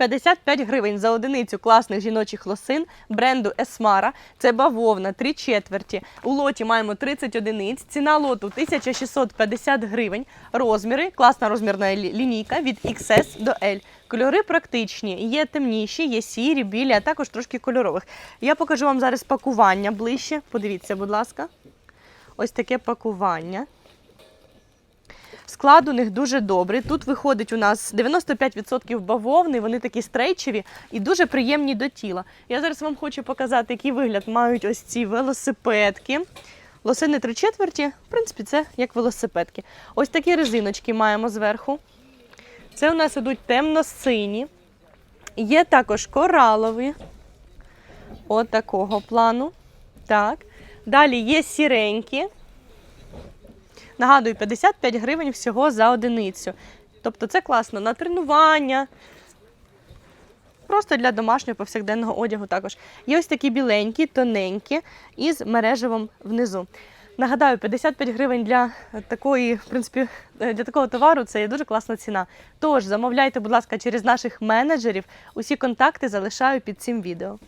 55 гривень за одиницю класних жіночих лосин бренду Есмара. Це бавовна, 3 четверті. У лоті маємо 30 одиниць. Ціна лоту 1650 гривень. Розміри, класна розмірна лі- лінійка від XS до L. Кольори практичні, є темніші, є сірі, білі, а також трошки кольорових. Я покажу вам зараз пакування ближче. Подивіться, будь ласка. Ось таке пакування. Склад у них дуже добрий. Тут виходить у нас 95% бавовни, вони такі стрейчеві і дуже приємні до тіла. Я зараз вам хочу показати, який вигляд мають ось ці велосипедки. Лосини три четверті, в принципі, це як велосипедки. Ось такі резиночки маємо зверху. Це у нас ідуть темно-сині. Є також коралові. От такого плану. Так. Далі є сіренькі. Нагадую, 55 гривень всього за одиницю. Тобто це класно на тренування. Просто для домашнього повсякденного одягу також. Є ось такі біленькі, тоненькі, із мережевом внизу. Нагадаю, 55 гривень для такої, в принципі, е, для такого товару це є дуже класна ціна. Тож замовляйте, будь ласка, через наших менеджерів. Усі контакти залишаю під цим відео.